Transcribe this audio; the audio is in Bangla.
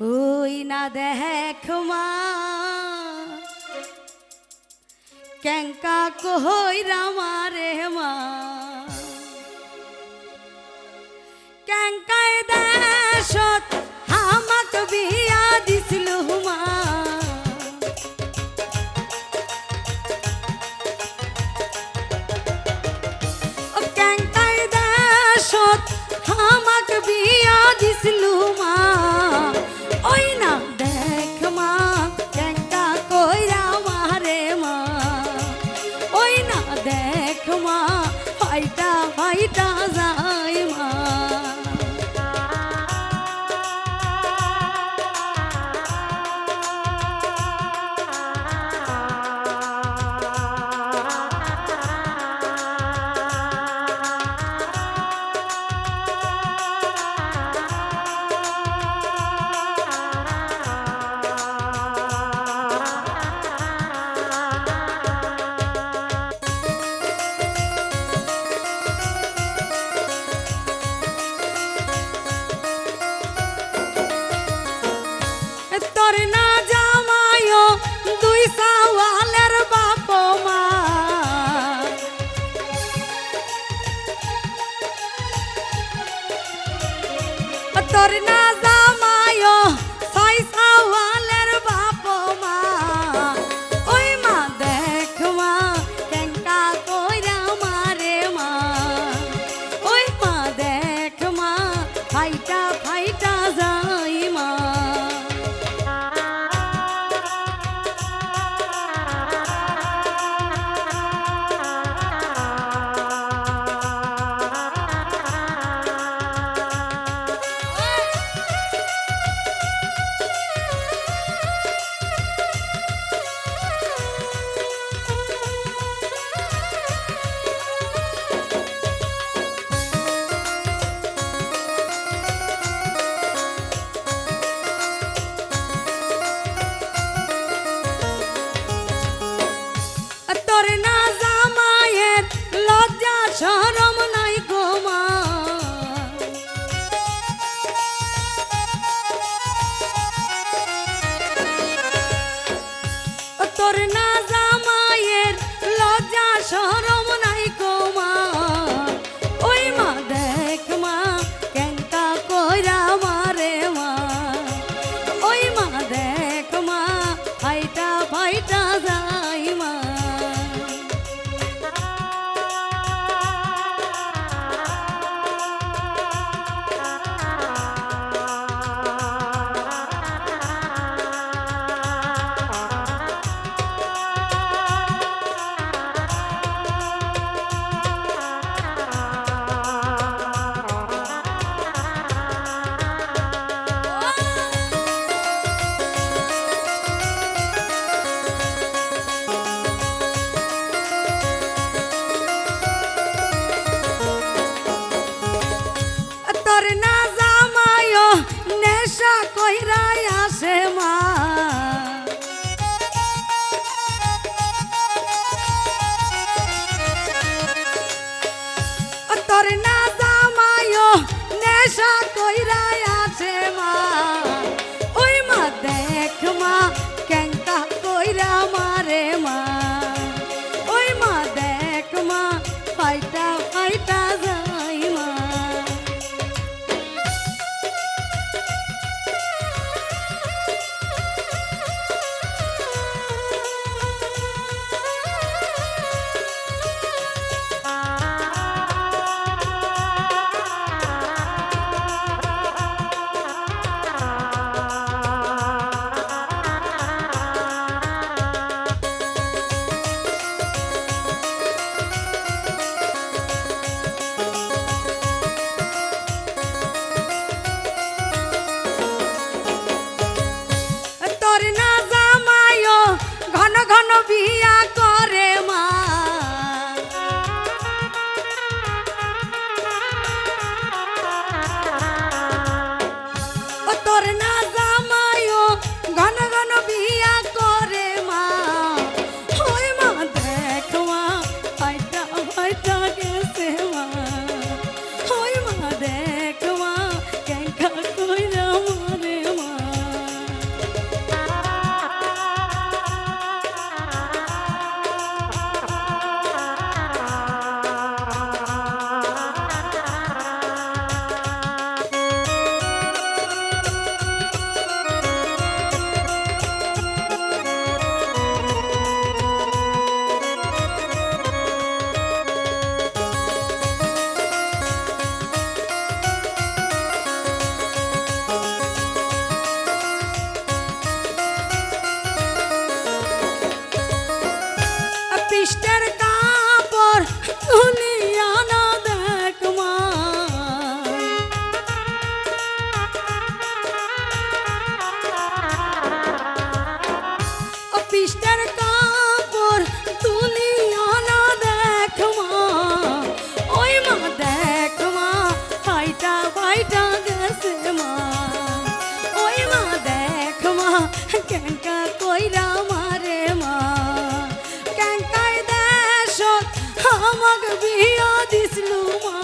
ওই না দেখ মা কেঙ্কা কই রামারে মা। কেঙ্কায় দেশ 49. তোর না আমাক বিয়া দিছলু মা